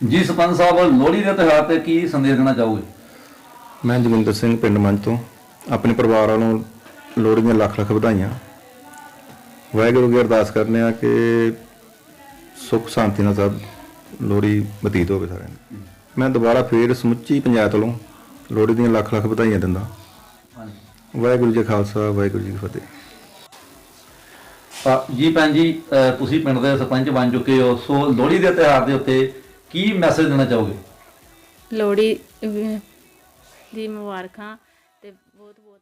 ਜੀ ਸਰਪੰਚ ਸਾਹਿਬ ਲੋਹੜੀ ਦੇ ਤਿਉਹਾਰ ਤੇ ਕੀ ਸੰਦੇਸ਼ ਦੇਣਾ ਚਾਹੋਗੇ? ਮੈਂ ਜਗਿੰਦਰ ਸਿੰਘ ਪਿੰਡ ਮੰਝ ਤੋਂ ਆਪਣੇ ਪਰਿਵਾਰ ਵੱਲੋਂ ਲੋਹੜੀ ਦੀਆਂ ਲੱਖ ਲੱਖ ਵਧਾਈਆਂ। ਵਾਹਿਗੁਰੂ ਅੱਗੇ ਅਰਦਾਸ ਕਰਨੇ ਆ ਕਿ ਸੁੱਖ ਸ਼ਾਂਤੀ ਨਾਲ ਸਭ ਲੋਹੜੀ ਬਤੀਤ ਹੋਵੇ ਸਾਰਿਆਂ ਨੂੰ ਮੈਂ ਦੁਬਾਰਾ ਫੇਰ ਸਮੁੱਚੀ ਪੰਚਾਇਤ ਵੱਲੋਂ ਲੋਹੜੀ ਦੀਆਂ ਲੱਖ ਲੱਖ ਵਧਾਈਆਂ ਦਿੰਦਾ। ਵਾਹਿਗੁਰੂ ਜੀ ਖਾਲਸਾ ਵਾਹਿਗੁਰੂ ਜੀ ਕੀ ਫਤਿਹ। ਜੀ ਭੈਣ ਜੀ ਤੁਸੀਂ ਪਿੰਡ ਦੇ ਸਰਪੰਚ ਬਣ ਚੁੱਕੇ ਹੋ ਸੋ ਲੋਹੜੀ ਦੇ ਤਿਉਹਾਰ ਦੇ ਉੱਤੇ ਕੀ ਮੈਸੇਜ ਦੇਣਾ ਚਾਹੋਗੇ? ਲੋਹੜੀ ਅਹ, ਦੀ ਮੁਬਾਰਕਾਂ ਤੇ ਬਹੁਤ ਬਹੁਤ